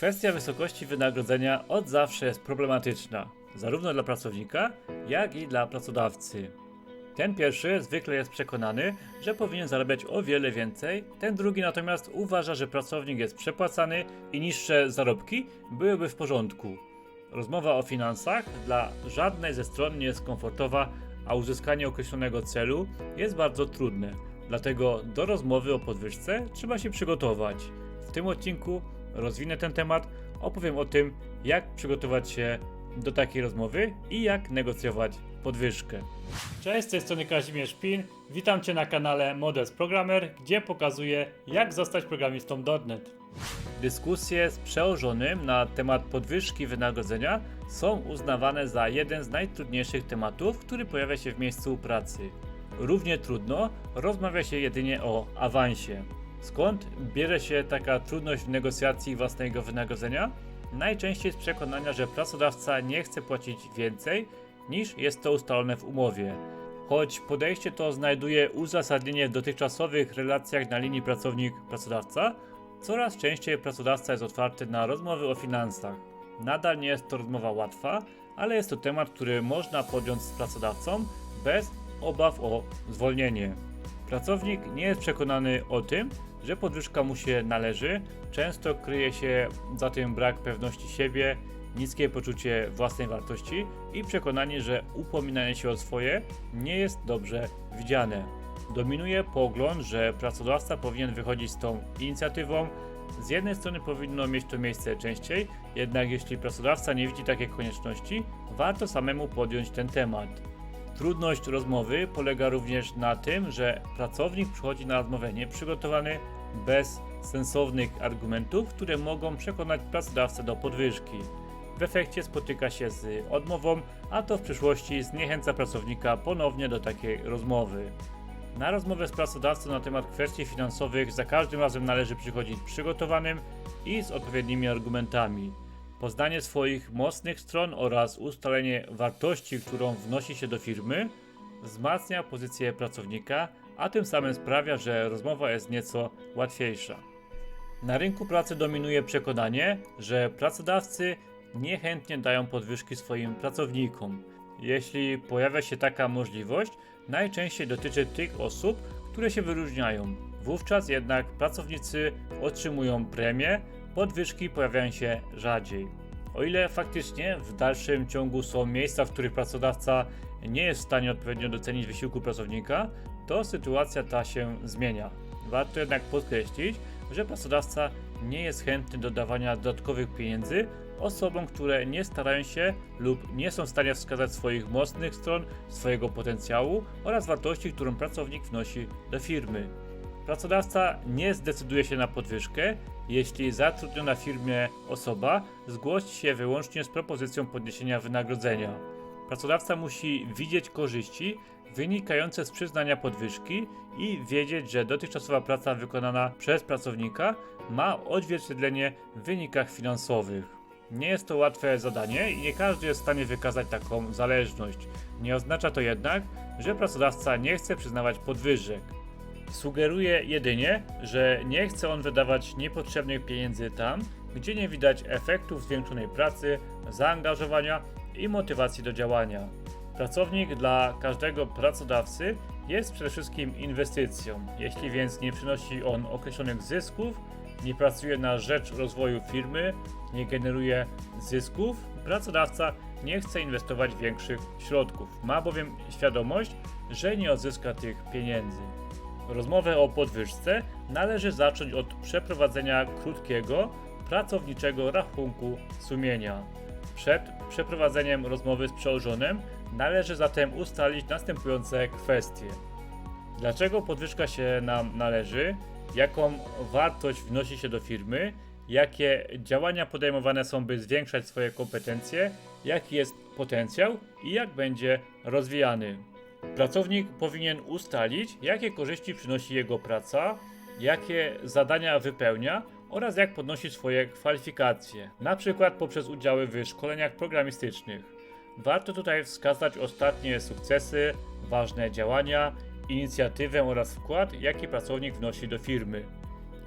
Kwestia wysokości wynagrodzenia od zawsze jest problematyczna, zarówno dla pracownika, jak i dla pracodawcy. Ten pierwszy zwykle jest przekonany, że powinien zarabiać o wiele więcej, ten drugi natomiast uważa, że pracownik jest przepłacany i niższe zarobki byłyby w porządku. Rozmowa o finansach dla żadnej ze stron nie jest komfortowa, a uzyskanie określonego celu jest bardzo trudne. Dlatego do rozmowy o podwyżce trzeba się przygotować. W tym odcinku rozwinę ten temat, opowiem o tym, jak przygotować się do takiej rozmowy i jak negocjować podwyżkę. Cześć, z tej strony Kazimierz Pin. Witam Cię na kanale Models Programmer, gdzie pokazuję, jak zostać programistą .NET. Dyskusje z przełożonym na temat podwyżki wynagrodzenia są uznawane za jeden z najtrudniejszych tematów, który pojawia się w miejscu pracy. Równie trudno rozmawia się jedynie o awansie. Skąd bierze się taka trudność w negocjacji własnego wynagrodzenia? Najczęściej z przekonania, że pracodawca nie chce płacić więcej niż jest to ustalone w umowie. Choć podejście to znajduje uzasadnienie w dotychczasowych relacjach na linii pracownik-pracodawca, coraz częściej pracodawca jest otwarty na rozmowy o finansach. Nadal nie jest to rozmowa łatwa, ale jest to temat, który można podjąć z pracodawcą bez obaw o zwolnienie. Pracownik nie jest przekonany o tym, że podwyżka mu się należy. Często kryje się za tym brak pewności siebie, niskie poczucie własnej wartości i przekonanie, że upominanie się o swoje nie jest dobrze widziane. Dominuje pogląd, że pracodawca powinien wychodzić z tą inicjatywą. Z jednej strony powinno mieć to miejsce częściej, jednak jeśli pracodawca nie widzi takiej konieczności, warto samemu podjąć ten temat. Trudność rozmowy polega również na tym, że pracownik przychodzi na rozmowę nieprzygotowany, bez sensownych argumentów, które mogą przekonać pracodawcę do podwyżki. W efekcie spotyka się z odmową, a to w przyszłości zniechęca pracownika ponownie do takiej rozmowy. Na rozmowę z pracodawcą na temat kwestii finansowych za każdym razem należy przychodzić przygotowanym i z odpowiednimi argumentami. Poznanie swoich mocnych stron oraz ustalenie wartości, którą wnosi się do firmy, wzmacnia pozycję pracownika, a tym samym sprawia, że rozmowa jest nieco łatwiejsza. Na rynku pracy dominuje przekonanie, że pracodawcy niechętnie dają podwyżki swoim pracownikom. Jeśli pojawia się taka możliwość, najczęściej dotyczy tych osób, które się wyróżniają. Wówczas jednak pracownicy otrzymują premię, podwyżki pojawiają się rzadziej. O ile faktycznie w dalszym ciągu są miejsca, w których pracodawca nie jest w stanie odpowiednio docenić wysiłku pracownika, to sytuacja ta się zmienia. Warto jednak podkreślić, że pracodawca nie jest chętny do dawania dodatkowych pieniędzy osobom, które nie starają się lub nie są w stanie wskazać swoich mocnych stron, swojego potencjału oraz wartości, którą pracownik wnosi do firmy. Pracodawca nie zdecyduje się na podwyżkę, jeśli zatrudniona w firmie osoba zgłosi się wyłącznie z propozycją podniesienia wynagrodzenia. Pracodawca musi widzieć korzyści wynikające z przyznania podwyżki i wiedzieć, że dotychczasowa praca wykonana przez pracownika ma odzwierciedlenie w wynikach finansowych. Nie jest to łatwe zadanie i nie każdy jest w stanie wykazać taką zależność. Nie oznacza to jednak, że pracodawca nie chce przyznawać podwyżek. Sugeruje jedynie, że nie chce on wydawać niepotrzebnych pieniędzy tam, gdzie nie widać efektów zwiększonej pracy, zaangażowania i motywacji do działania. Pracownik dla każdego pracodawcy jest przede wszystkim inwestycją. Jeśli więc nie przynosi on określonych zysków, nie pracuje na rzecz rozwoju firmy, nie generuje zysków, pracodawca nie chce inwestować większych środków. Ma bowiem świadomość, że nie odzyska tych pieniędzy. Rozmowę o podwyżce należy zacząć od przeprowadzenia krótkiego, pracowniczego rachunku sumienia. Przed przeprowadzeniem rozmowy z przełożonym należy zatem ustalić następujące kwestie. Dlaczego podwyżka się nam należy? Jaką wartość wnosi się do firmy? Jakie działania podejmowane są, by zwiększać swoje kompetencje? Jaki jest potencjał i jak będzie rozwijany? Pracownik powinien ustalić, jakie korzyści przynosi jego praca, jakie zadania wypełnia oraz jak podnosi swoje kwalifikacje, na przykład poprzez udziały w szkoleniach programistycznych. Warto tutaj wskazać ostatnie sukcesy, ważne działania, inicjatywę oraz wkład, jaki pracownik wnosi do firmy.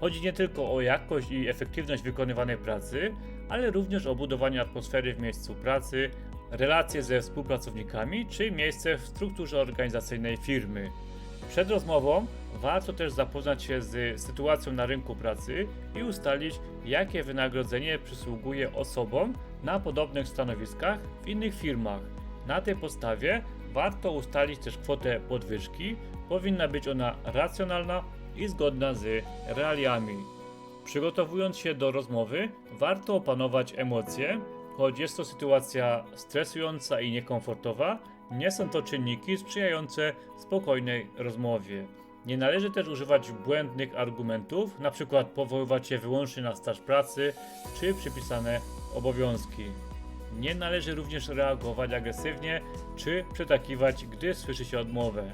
Chodzi nie tylko o jakość i efektywność wykonywanej pracy, ale również o budowanie atmosfery w miejscu pracy, relacje ze współpracownikami czy miejsce w strukturze organizacyjnej firmy. Przed rozmową warto też zapoznać się z sytuacją na rynku pracy i ustalić, jakie wynagrodzenie przysługuje osobom na podobnych stanowiskach w innych firmach. Na tej podstawie warto ustalić też kwotę podwyżki. Powinna być ona racjonalna i zgodna z realiami. Przygotowując się do rozmowy, warto opanować emocje, choć jest to sytuacja stresująca i niekomfortowa, nie są to czynniki sprzyjające spokojnej rozmowie. Nie należy też używać błędnych argumentów, np. powoływać się wyłącznie na staż pracy czy przypisane obowiązki. Nie należy również reagować agresywnie czy przytakiwać, gdy słyszy się odmowę.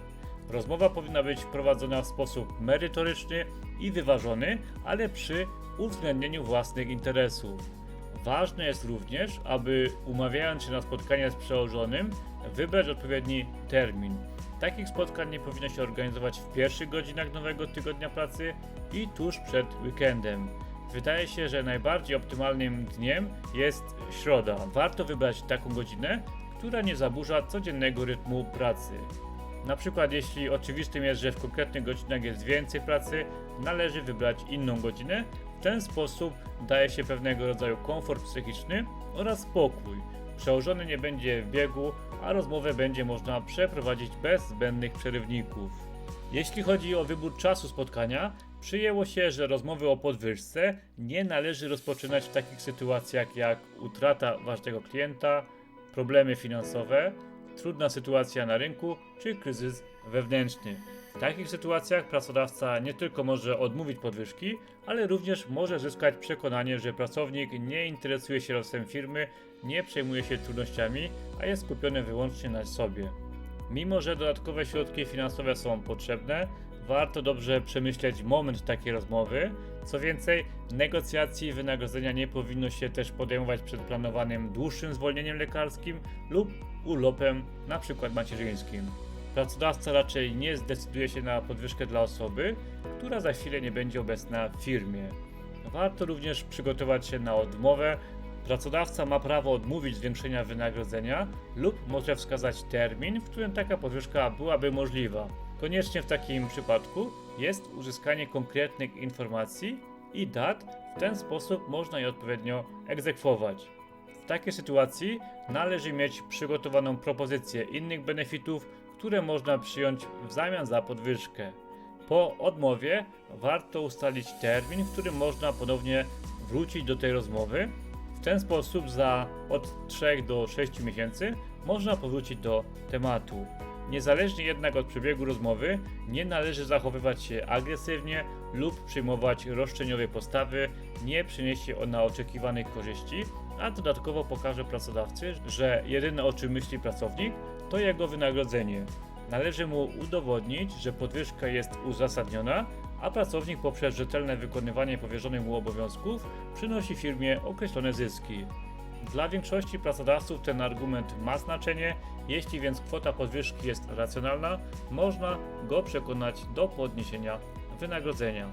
Rozmowa powinna być prowadzona w sposób merytoryczny i wyważony, ale przy uwzględnieniu własnych interesów. Ważne jest również, aby umawiając się na spotkanie z przełożonym, wybrać odpowiedni termin. Takich spotkań nie powinno się organizować w pierwszych godzinach nowego tygodnia pracy i tuż przed weekendem. Wydaje się, że najbardziej optymalnym dniem jest środa. Warto wybrać taką godzinę, która nie zaburza codziennego rytmu pracy. Na przykład, jeśli oczywistym jest, że w konkretnych godzinach jest więcej pracy, należy wybrać inną godzinę. W ten sposób daje się pewnego rodzaju komfort psychiczny oraz spokój. Przełożony nie będzie w biegu, a rozmowę będzie można przeprowadzić bez zbędnych przerywników. Jeśli chodzi o wybór czasu spotkania, przyjęło się, że rozmowy o podwyżce nie należy rozpoczynać w takich sytuacjach jak utrata ważnego klienta, problemy finansowe, trudna sytuacja na rynku czy kryzys wewnętrzny. W takich sytuacjach pracodawca nie tylko może odmówić podwyżki, ale również może zyskać przekonanie, że pracownik nie interesuje się losem firmy, nie przejmuje się trudnościami, a jest skupiony wyłącznie na sobie. Mimo, że dodatkowe środki finansowe są potrzebne, warto dobrze przemyśleć moment takiej rozmowy. Co więcej, negocjacji wynagrodzenia nie powinno się też podejmować przed planowanym dłuższym zwolnieniem lekarskim lub urlopem, np. macierzyńskim. Pracodawca raczej nie zdecyduje się na podwyżkę dla osoby, która za chwilę nie będzie obecna w firmie. Warto również przygotować się na odmowę. Pracodawca ma prawo odmówić zwiększenia wynagrodzenia lub może wskazać termin, w którym taka podwyżka byłaby możliwa. Koniecznie w takim przypadku jest uzyskanie konkretnych informacji i dat, w ten sposób można je odpowiednio egzekwować. W takiej sytuacji należy mieć przygotowaną propozycję innych benefitów, które można przyjąć w zamian za podwyżkę. Po odmowie warto ustalić termin, w którym można ponownie wrócić do tej rozmowy. W ten sposób za od 3 do 6 miesięcy można powrócić do tematu. Niezależnie jednak od przebiegu rozmowy, nie należy zachowywać się agresywnie lub przyjmować roszczeniowej postawy, nie przyniesie ona oczekiwanych korzyści, a dodatkowo pokaże pracodawcy, że jedyne o czym myśli pracownik to jego wynagrodzenie. Należy mu udowodnić, że podwyżka jest uzasadniona, a pracownik poprzez rzetelne wykonywanie powierzonych mu obowiązków przynosi firmie określone zyski. Dla większości pracodawców ten argument ma znaczenie, jeśli więc kwota podwyżki jest racjonalna, można go przekonać do podniesienia wynagrodzenia.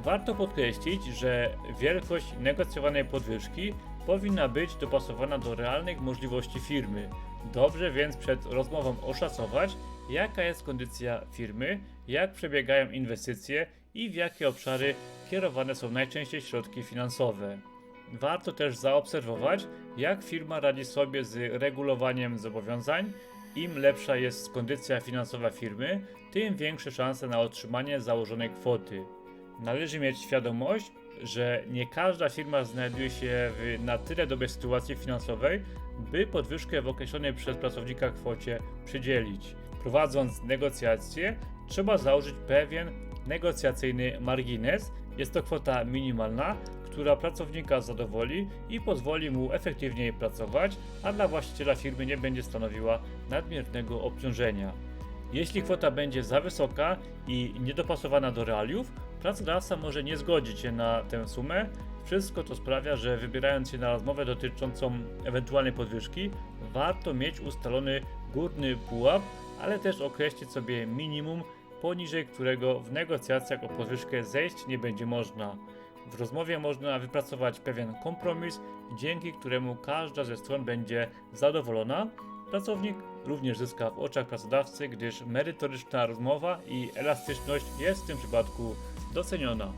Warto podkreślić, że wielkość negocjowanej podwyżki powinna być dopasowana do realnych możliwości firmy. Dobrze więc przed rozmową oszacować, jaka jest kondycja firmy, jak przebiegają inwestycje i w jakie obszary kierowane są najczęściej środki finansowe. Warto też zaobserwować, jak firma radzi sobie z regulowaniem zobowiązań. Im lepsza jest kondycja finansowa firmy, tym większe szanse na otrzymanie założonej kwoty. Należy mieć świadomość, że nie każda firma znajduje się w na tyle dobrej sytuacji finansowej, by podwyżkę w określonej przez pracownika kwocie przydzielić. Prowadząc negocjacje, trzeba założyć pewien negocjacyjny margines. Jest to kwota minimalna, która pracownika zadowoli i pozwoli mu efektywniej pracować, a dla właściciela firmy nie będzie stanowiła nadmiernego obciążenia. Jeśli kwota będzie za wysoka i niedopasowana do realiów, pracodawca może nie zgodzić się na tę sumę. Wszystko to sprawia, że wybierając się na rozmowę dotyczącą ewentualnej podwyżki, warto mieć ustalony górny pułap, ale też określić sobie minimum, poniżej którego w negocjacjach o podwyżkę zejść nie będzie można. W rozmowie można wypracować pewien kompromis, dzięki któremu każda ze stron będzie zadowolona. Pracownik również zyska w oczach pracodawcy, gdyż merytoryczna rozmowa i elastyczność jest w tym przypadku doceniona.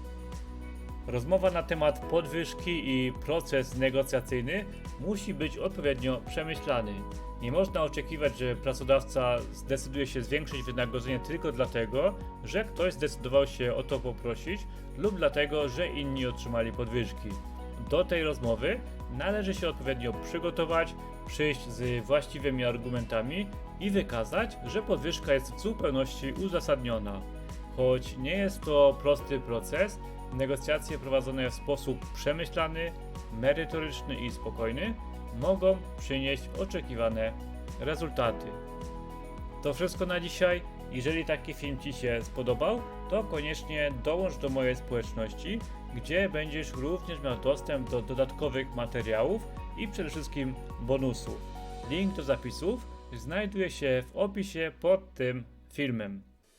Rozmowa na temat podwyżki i proces negocjacyjny musi być odpowiednio przemyślany. Nie można oczekiwać, że pracodawca zdecyduje się zwiększyć wynagrodzenie tylko dlatego, że ktoś zdecydował się o to poprosić lub dlatego, że inni otrzymali podwyżki. Do tej rozmowy należy się odpowiednio przygotować, przyjść z właściwymi argumentami i wykazać, że podwyżka jest w zupełności uzasadniona. Choć nie jest to prosty proces, negocjacje prowadzone w sposób przemyślany, merytoryczny i spokojny mogą przynieść oczekiwane rezultaty. To wszystko na dzisiaj. Jeżeli taki film Ci się spodobał, to koniecznie dołącz do mojej społeczności, gdzie będziesz również miał dostęp do dodatkowych materiałów i przede wszystkim bonusów. Link do zapisów znajduje się w opisie pod tym filmem.